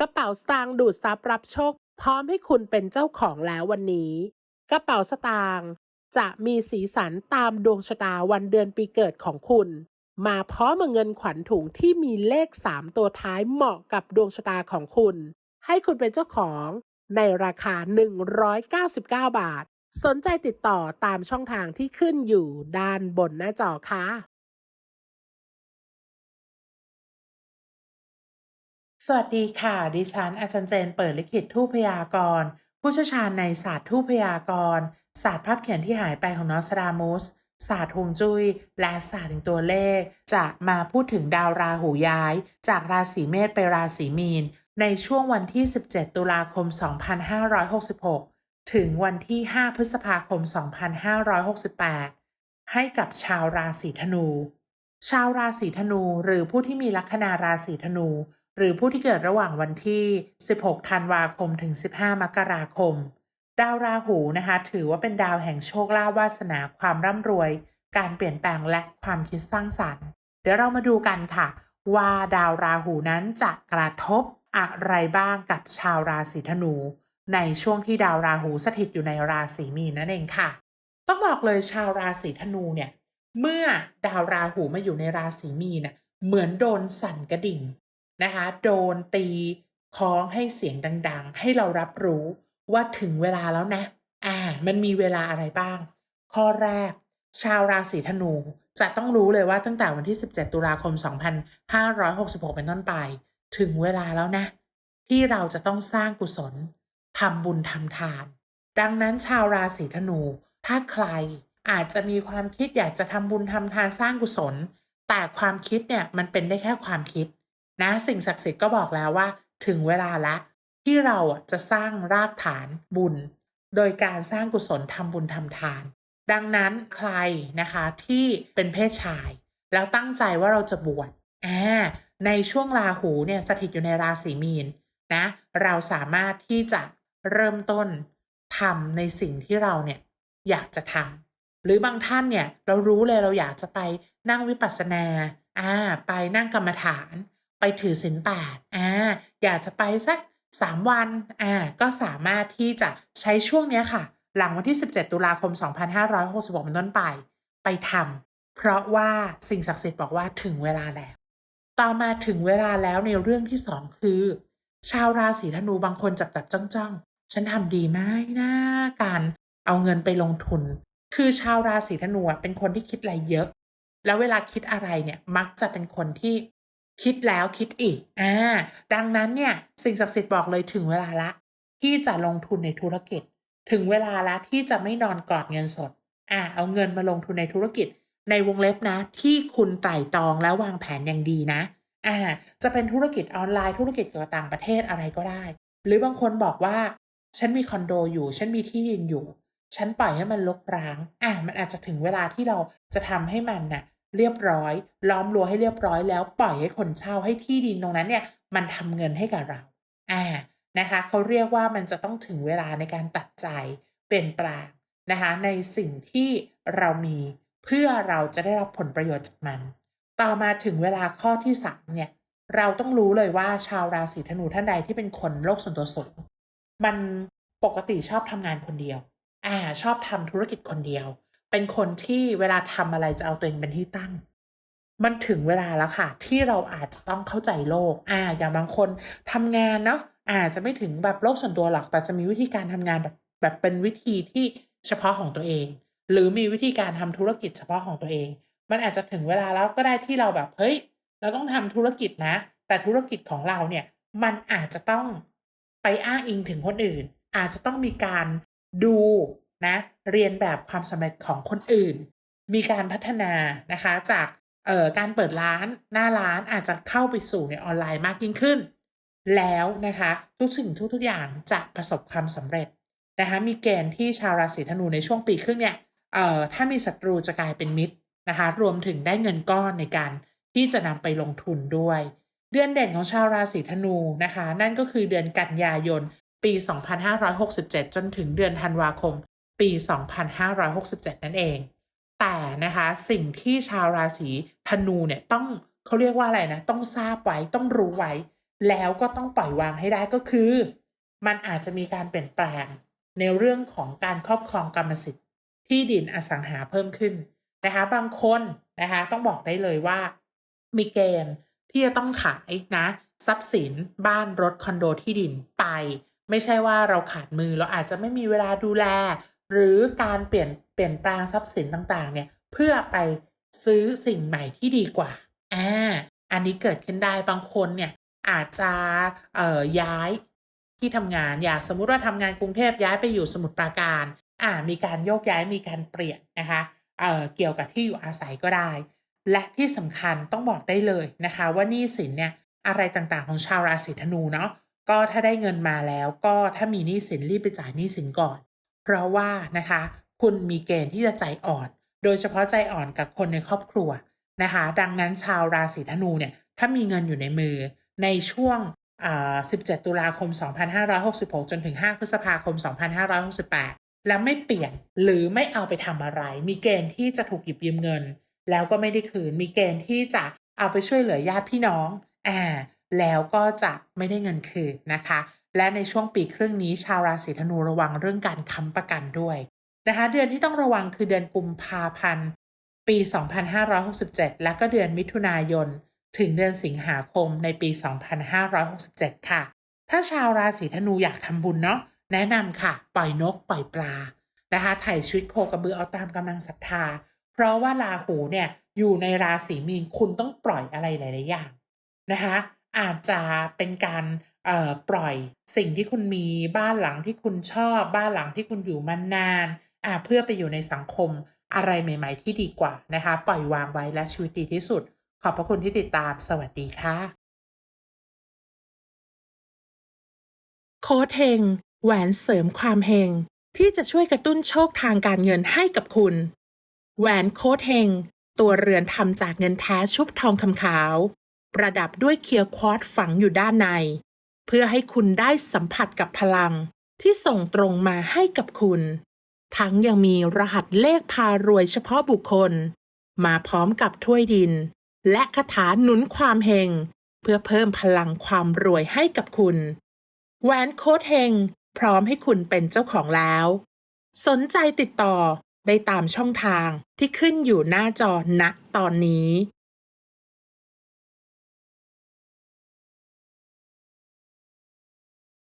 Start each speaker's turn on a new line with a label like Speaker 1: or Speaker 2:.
Speaker 1: กระเป๋าสตางค์ดูดซับรับโชค พร้อมให้คุณเป็นเจ้าของแล้ววันนี้ กระเป๋าสตางค์จะมีสีสันตามดวงชะตาวันเดือนปีเกิดของคุณ มาพร้อมเงินขวัญถุงที่มีเลข 3 ตัวท้ายเหมาะกับดวงชะตาของคุณ ให้คุณเป็นเจ้าของในราคา 199 บาท สนใจติดต่อตามช่องทางที่ขึ้นอยู่ด้านบนหน้าจอค่ะ
Speaker 2: สวัสดีค่ะ ดิฉัน อาจารย์เจนเปิดลิขิตทูพยากรณ์ผู้เชี่ยวชาญในศาสตร์ทูพยากรณ์ศาสตร์ภาพเขียนที่หายไปของนอสตรามุสศาสตร์ฮวงจุ้ยและศาสตร์แห่งตัวเลข จะมาพูดถึงดาวราหูย้าย จากราศีเมษไปราศีมีน ในช่วงวันที่ 17 ตุลาคม 2566 ถึงวันที่ 5 พฤษภาคม 2568 ให้กับชาวราศีธนู ชาวราศีธนูหรือผู้ที่มีลัคนาราศีธนู หรือผู้ที่เกิดระหว่างวันที่ 16 ธันวาคม ถึง 15 มกราคม ดาวราหูนะคะ ถือว่าเป็นดาวแห่งโชคลาภวาสนาความร่ำรวย การเปลี่ยนแปลงและความคิดสร้างสรรค์ เดี๋ยวเรามาดูกันค่ะ ว่าดาวราหูนั้นจะกระทบอะไรบ้างกับชาวราศีธนู ในช่วงที่ดาวราหูสถิตอยู่ในราศีมีนนั่นเองค่ะ ต้องบอกเลยชาวราศีธนูเนี่ยเมื่อดาวราหูมาอยู่ในราศีมีนน่ะเหมือนโดนสั่นกระดิ่ง นะคะโดนตีคล้องให้เสียงดัง ๆ ให้เรารับรู้ว่าถึงเวลาแล้วนะ อ่า มันมีเวลาอะไรบ้าง ข้อแรก ชาวราศีธนู จะต้องรู้เลยว่าตั้งแต่วันที่ 17 ตุลาคม 2566 เป็นต้นไป ถึงเวลาแล้วนะ ที่เราจะต้องสร้างกุศลทำบุญทำทาน ดังนั้นชาวราศีธนู ถ้าใครอาจจะมีความคิดอยากจะทำบุญทำทานสร้างกุศล แต่ความคิดเนี่ยมันเป็นได้แค่ความคิด นะสิ่งศักดิ์สิทธิ์ก็บอกแล้วว่า ถึงเวลาละ ที่เราจะสร้างรากฐานบุญ โดยการสร้างกุศลทำบุญทำทาน ดังนั้นใครนะคะที่เป็นเพศชาย แล้วตั้งใจว่าเราจะบวชอ่าในช่วงราหูเนี่ยสถิตอยู่ในราศีมีนนะเราสามารถที่จะเริ่มต้นทำในสิ่งที่เราเนี่ยอยากจะทำหรือบางท่านเนี่ยเรารู้เลยเราอยากจะไปนั่งวิปัสสนาอ่าไปนั่งกรรมฐาน ไปถือศีลแปดอ่าอยากจะไปสักสามวันอ่าก็สามารถที่จะใช้ช่วงเนี้ยค่ะ หลังวันที่ 17 ตุลาคม 2566เป็นต้นไป ไปทำเพราะว่าสิ่งศักดิ์สิทธิ์บอกว่าถึงเวลาแล้ว ต่อมาถึงเวลาแล้วในเรื่องที่สองคือ ชาวราศีธนูบางคนจับจับจ้องจ้องฉันทำดีไหมนะการเอาเงินไปลงทุน คือชาวราศีธนูเป็นคนที่คิดอะไรเยอะ แล้วเวลาคิดอะไรเนี่ยมักจะเป็นคนที่ คิดแล้วคิดอีก อ่า ดังนั้นเนี่ย สิ่งศักดิ์สิทธิ์บอกเลยถึงเวลาละ ที่จะลงทุนในธุรกิจ ถึงเวลาละที่จะไม่นอนกอดเงินสด อ่า เอาเงินมาลงทุนในธุรกิจ ในวงเล็บนะ ที่คุณไต่ตองและวางแผนอย่างดีนะ อ่า จะเป็นธุรกิจออนไลน์ธุรกิจเกี่ยวกับต่างประเทศอะไรก็ได้ หรือบางคนบอกว่า ฉันมีคอนโดอยู่ ฉันมีที่ดินอยู่ ฉันปล่อยให้มันลกร้าง อะมันอาจจะถึงเวลาที่เราจะทำให้มันน่ะ เรียบร้อย ล้อมรั้วให้เรียบร้อยแล้วปล่อยให้คนเช่าให้ที่ดินตรงนั้นเนี่ยมันทำเงินให้กับเราอ่านะคะเขาเรียกว่ามันจะต้องถึงเวลาในการตัดใจเปลี่ยนแปลงนะคะในสิ่งที่เรามีเพื่อเราจะได้รับผลประโยชน์จากมัน ต่อมาถึงเวลาข้อที่สามเนี่ยเราต้องรู้เลยว่าชาวราศีธนูท่านใดที่เป็นคนโลกส่วนตัวสูงมันปกติชอบทำงานคนเดียว อ่า ชอบทำธุรกิจคนเดียว เป็นคนที่เวลาทำอะไรจะเอาตัวเองเป็นที่ตั้ง มันถึงเวลาแล้วค่ะ ที่เราอาจจะต้องเข้าใจโลก อ่า อย่างบางคนทำงานเนาะอาจจะไม่ถึงแบบโลกส่วนตัวหรอก แต่จะมีวิธีการทำงานแบบแบบเป็นวิธีที่เฉพาะของตัวเอง หรือมีวิธีการทำธุรกิจเฉพาะของตัวเอง มันอาจจะถึงเวลาแล้วก็ได้ที่เราแบบเฮ้ยเราต้องทำธุรกิจนะ แต่ธุรกิจของเราเนี่ยมันอาจจะต้องไปอ้างอิงถึงคนอื่น อาจจะต้องมีการดู นะเรียนแบบความสำเร็จของคนอื่น มีการพัฒนานะคะจากเอ่อการเปิดร้านหน้าร้านอาจจะเข้าไปสู่ในออนไลน์มากยิ่งขึ้น แล้วนะคะทุกสิ่งทุกๆอย่างจะประสบความสำเร็จนะคะมีเกณฑ์ที่ชาวราศีธนูในช่วงปีครึ่งเนี่ยเอ่อถ้ามีศัตรูจะกลายเป็นมิตรนะคะรวมถึงได้เงินก้อนในการที่จะนำไปลงทุนด้วย เดือนเด่นของชาวราศีธนูนะคะ นั่นก็คือเดือนกันยายนปี 2567 จนถึงเดือนธันวาคม ปี 2567 นั่นเอง แต่นะคะสิ่งที่ชาวราศีธนูเนี่ยต้องเขาเรียกว่าอะไรนะต้องทราบไว้ต้องรู้ไว้ แล้วก็ต้องปล่อยวางให้ได้ก็คือ มันอาจจะมีการเปลี่ยนแปลงในเรื่องของการครอบครองกรรมสิทธิ์ ที่ดินอสังหาเพิ่มขึ้นนะคะบางคนนะคะต้องบอกได้เลยว่า มีเกณฑ์ที่จะต้องขายนะ ทรัพย์สินบ้านรถคอนโดที่ดินไป ไม่ใช่ว่าเราขาดมือเราอาจจะไม่มีเวลาดูแล หรือการเปลี่ยนเปลี่ยนแปลงทรัพย์สินต่างๆ เนี่ยเพื่อไปซื้อสิ่งใหม่ที่ดีกว่าอ่าอันนี้เกิดขึ้นได้บางคนเนี่ยอาจจะเอ่อย้ายที่ทำงานอยากสมมุติว่าทำงานกรุงเทพย้ายไปอยู่สมุทรปราการอ่ามีการโยกย้ายมีการเปลี่ยนนะคะเอ่อเกี่ยวกับที่อยู่อาศัยก็ได้ และที่สำคัญต้องบอกได้เลยนะคะ ว่านี้สินเนี่ยอะไรต่างๆ ของชาวราศีธนูเนาะก็ถ้าได้เงินมาแล้วก็ถ้ามีหนี้สินรีบไปจ่ายหนี้สินก่อน เพราะว่านะคะ คุณมีเกณฑ์ที่จะใจอ่อน โดยเฉพาะใจอ่อนกับคนในครอบครัวนะคะ ดังนั้นชาวราศีธนูเนี่ยถ้ามีเงินอยู่ในมือในช่วง 17 ตุลาคม 2566 จนถึง 5 พฤษภาคม 2568 แล้วไม่เปลี่ยนหรือไม่เอาไปทำอะไร มีเกณฑ์ที่จะถูกหยิบยืมเงิน แล้วก็ไม่ได้คืน มีเกณฑ์ที่จะเอาไปช่วยเหลือญาติพี่น้องอ่าแล้วก็จะไม่ได้เงินคืนนะคะ และในช่วงปีครึ่งนี้ชาวราศีธนูระวังเรื่องการค้ำประกันด้วยนะคะเดือนที่ต้องระวังคือเดือนกุมภาพันธ์ปี 2567 และก็เดือนมิถุนายน ถึงเดือนสิงหาคมในปี 2567 ค่ะ ถ้าชาวราศีธนูอยากทำบุญเนาะแนะนำค่ะ ปล่อยนกปล่อยปลานะคะถ่ายชีวิตโคกระบือเอาตามกำลังศรัทธา เพราะว่าราหูเนี่ยอยู่ในราศีมีนคุณต้องปล่อยอะไรหลาย ๆ อย่างนะคะอาจจะเป็นการ ปล่อยสิ่งที่คุณมีบ้านหลังที่คุณชอบ บ้านหลังที่คุณอยู่มานานอ่าเพื่อไปอยู่ในสังคมอะไรใหม่ ๆ ที่ดีกว่านะคะ ปล่อยวางไว้และชีวิตดีที่สุด ขอบพระคุณที่ติดตามสวัสดีค่ะ
Speaker 1: โค้ดเฮงแหวนเสริมความเฮงที่จะช่วยกระตุ้นโชคทางการเงินให้กับคุณ แหวนโค้ดเฮงตัวเรือนทำจากเงินแท้ชุบทองคำขาว ประดับด้วยเคียร์ควอตฝังอยู่ด้านใน เพื่อให้คุณได้สัมผัสกับพลังที่ส่งตรงมาให้กับคุณ ทั้งยังมีรหัสเลขพารวยเฉพาะบุคคล มาพร้อมกับถ้วยดิน และคาถาหนุนความเฮงเพื่อเพิ่มพลังความรวยให้กับคุณแหวนโค้ดเฮงพร้อมให้คุณเป็นเจ้าของแล้ว สนใจติดต่อได้ตามช่องทางที่ขึ้นอยู่หน้าจอณตอนนี้